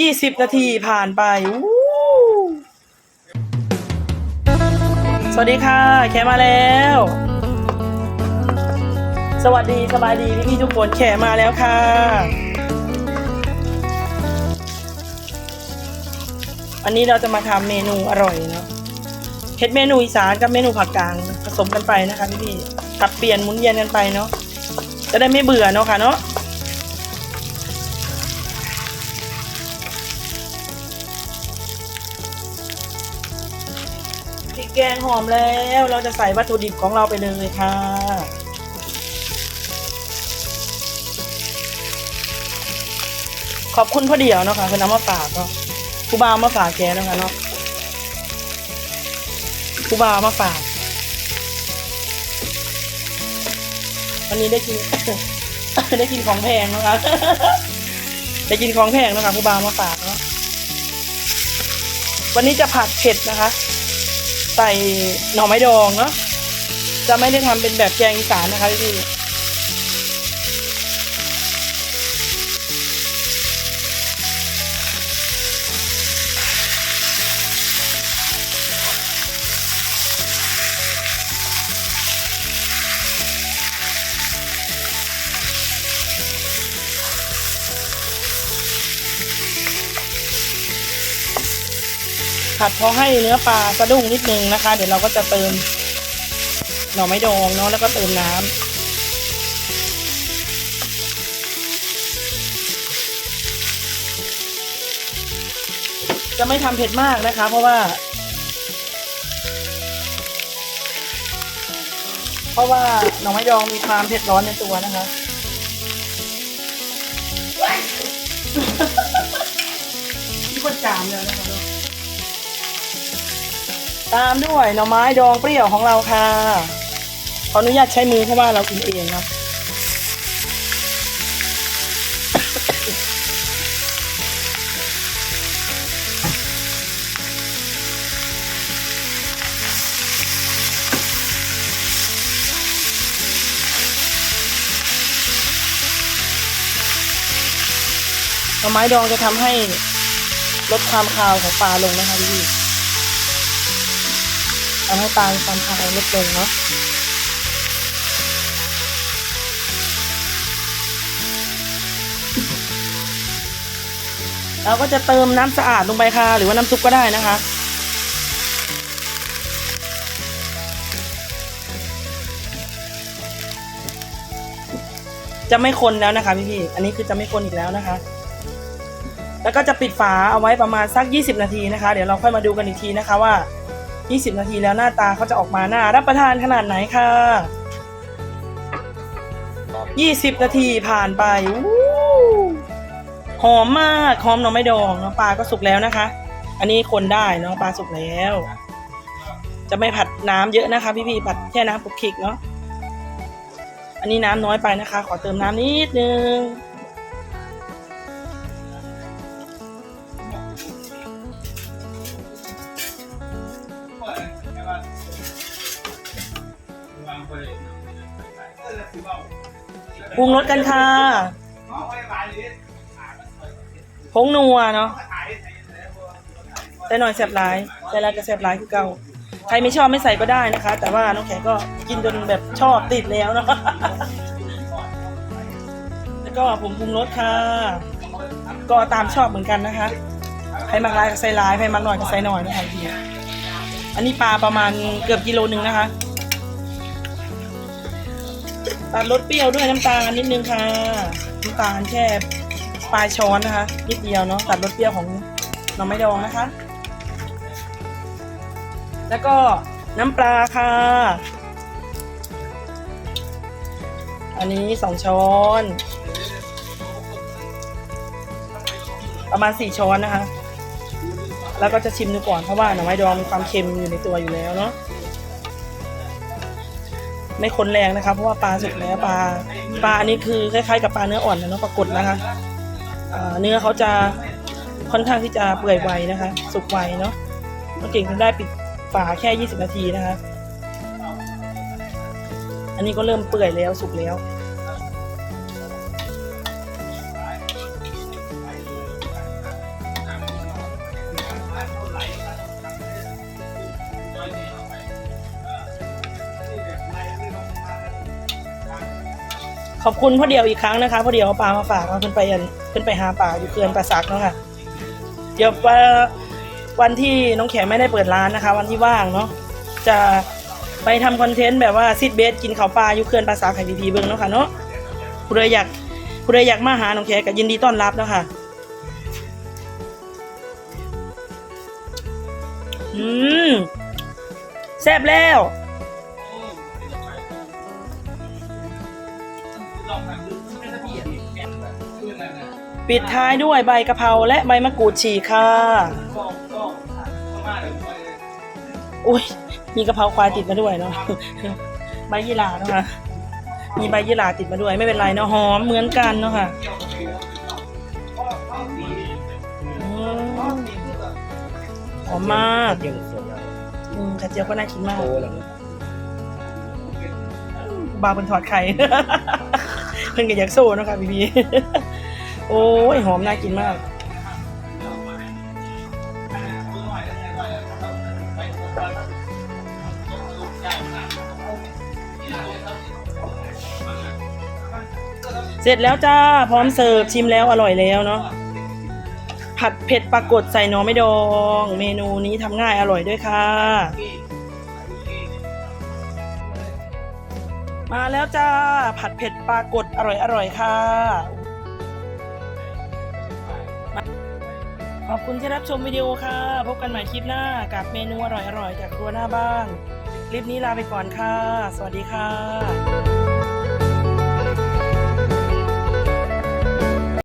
ยี่สิบนาทีผ่านไปอู้สวัสดีค่ะ แขมาแล้ว สวัสดีสบายดีพี่พี่ทุกคนแขมาแล้วค่ะ อันนี้เราจะมาทำเมนูอร่อยเนาะเฮ็ดเมนูอีสานกับเมนูภาคกลางผสมกันไปนะคะพี่พี่ๆสับเปลี่ยนหมุนเวียนกันไปเนาะจะได้ไม่เบื่อเนาะค่ะเนาะ แกงหอมแล้ว เราจะใส่วัตถุดิบของเราไปเลยค่ะ ขอบคุณพ่อเดียวเนาะค่ะคือน้ำมาฝากเนาะครูบาวมาฝากแกเนาะคะเนาะครูบาวมาฝากวันนี้ได้กิน ได้กินของแพงนะคะ ได้กินของแพงนะคะครูบาวมาฝากเนาะวันนี้จะผัดเผ็ดนะคะ ใส่หน่อไม้ดองเนาะจะไม่ได้ทำเป็นแบบแกงอีสานนะคะพี่ ผัดพอให้เนื้อปลาสะดุ้งนิดนึงนะคะ เดี๋ยวเราก็จะเติมหน่อไม้ดองเนาะแล้วก็เติมน้ำจะไม่ทำเผ็ดมากนะคะ เพราะว่า เพราะว่าหน่อไม้ดองมีความเผ็ดร้อนในตัวนะคะ ที่คนจามเลยนะคะ ตามด้วยหน่อไม้ดองเปรี้ยวของเราค่ะ ขออนุญาตใช้มือเพราะว่าเรากินเองครับหน่อไม้ดองจะทำให้ลดความคาวของปลาลงนะคะพี่ ทำให้ปลามีความคาวลดลงเนาะเราก็จะเติมน้ำสะอาดลงไปค่ะ หรือว่าน้ำซุปก็ได้นะคะ จะไม่คนแล้วนะคะพี่พี่ๆอันนี้คือจะไม่คนอีกแล้วนะคะ แล้วก็จะปิดฝาเอาไว้ประมาณสัก 20 นาทีนะคะ เดี๋ยวเราค่อยมาดูกันอีกทีนะคะว่า 20 นาทีแล้วหน้าตาเขาจะออกมาหน้ารับประทานขนาดไหนค่ะ 20 นาทีผ่านไปหอมมากหอมน่องไม้ดองเนาะปลาก็สุกแล้วนะคะ อันนี้คนได้เนาะปลาสุกแล้ว จะไม่ผัดน้ำเยอะนะคะ พี่ๆผัดแค่น้ำปุกขิกเนาะอันนี้น้ำน้อยไปนะคะ ขอเติมน้ำนิดนึง ปรุงรสกันค่ะผงนัวเนาะใส่หน่อยแสบหลายใส่ลายก็แสบหลายคือเก่าใครไม่ชอบไม่ใส่ก็ได้นะคะ แต่ว่าน้องแขกก็กินจนแบบชอบติดแล้วเนาะแล้วก็ผมปรุงรสค่ะ ก็ตามชอบเหมือนกันนะคะใครมักหลายก็ใส่หลายใครมักหน่อยก็ใส่หน่อยนะคะพี่อันนี้ปลาประมาณเกือบกิโลหนึ่งนะคะ ตัดรสเปรี้ยวด้วยน้ำตาลนิดนึงค่ะน้ำตาลแค่ปลายช้อนนะคะนิดเดียวเนาะตัดรสเปรี้ยวของหน่อไม้ดองนะคะ แล้วก็น้ำปลาค่ะ อันนี้สองช้อน ประมาณสี่ช้อนนะคะ แล้วก็จะชิมดูก่อนเพราะว่าหน่อไม้ดองมีความเค็มอยู่ในตัวอยู่แล้วเนาะ ไม่คนแรงนะคะเพราะว่าปลาสุกแล้วปลาปลาอันนี้คือคล้ายๆกับปลาเนื้ออ่อนนะเนาะปรากดนะคะเนื้อเขาจะค่อนข้างที่จะเปื่อยไวนะคะ สุกไวเนาะมันเก่งทำได้ปิดฝาแค่ 20 นาทีนะคะ อันนี้ก็เริ่มเปื่อยแล้วสุกแล้ว ขอบคุณพ่อเดียวอีกครั้งนะคะพ่อเดียวเอาปลามาฝากเราขึ้นไปอันขึ้นไปหาปลาอยู่เขื่อนป่าสักเนาะค่ะเดี๋ยววันที่น้องแขกไม่ได้เปิดร้านนะคะ วันที่ว่างเนาะจะไปทำคอนเทนต์แบบว่าซิดเบสกินข้าวปลาอยู่เขื่อนป่าสักไข่พีพีเบิ้งเนาะค่ะเนาะผู้ใดอยากผู้ใดอยากมาหาน้องแขกก็ยินดีต้อนรับเนาะค่ะอืมแซ่บแล้ว ปิดท้ายด้วยใบกะเพราและใบมะกรูดฉีกค่ะอุ้ยมีกะเพราควายติดมาด้วยเนาะใบยี่หร่าเนาะค่ะมีใบยี่หร่าติดมาด้วยไม่เป็นไรเนาะหอมเหมือนกันเนาะค่ะอืมหอมมากเจียวสดแล้วอืมไข่เจียวก็น่ากินมากโตแล้วนะบาร์เป็นถอดไข่ เพิ่นก็อยากโซ่เนาะค่ะพี่พีโอ้ยหอมน่ากินมาก เสร็จแล้วจ้า พร้อมเสิร์ฟชิมแล้วอร่อยแล้วเนาะผัดเผ็ดปลากดใส่หน่อไม่ดอง เมนูนี้ทำง่ายอร่อยด้วยค่ะ มาแล้วจ้า ผัดเผ็ดปลากดอร่อยอร่อยๆค่ะ ขอบคุณที่รับชมวิดีโอค่ะ พบกันใหม่คลิปหน้ากับเมนูอร่อยๆจากครัวหน้าบ้าน คลิปนี้ลาไปก่อนค่ะ สวัสดีค่ะ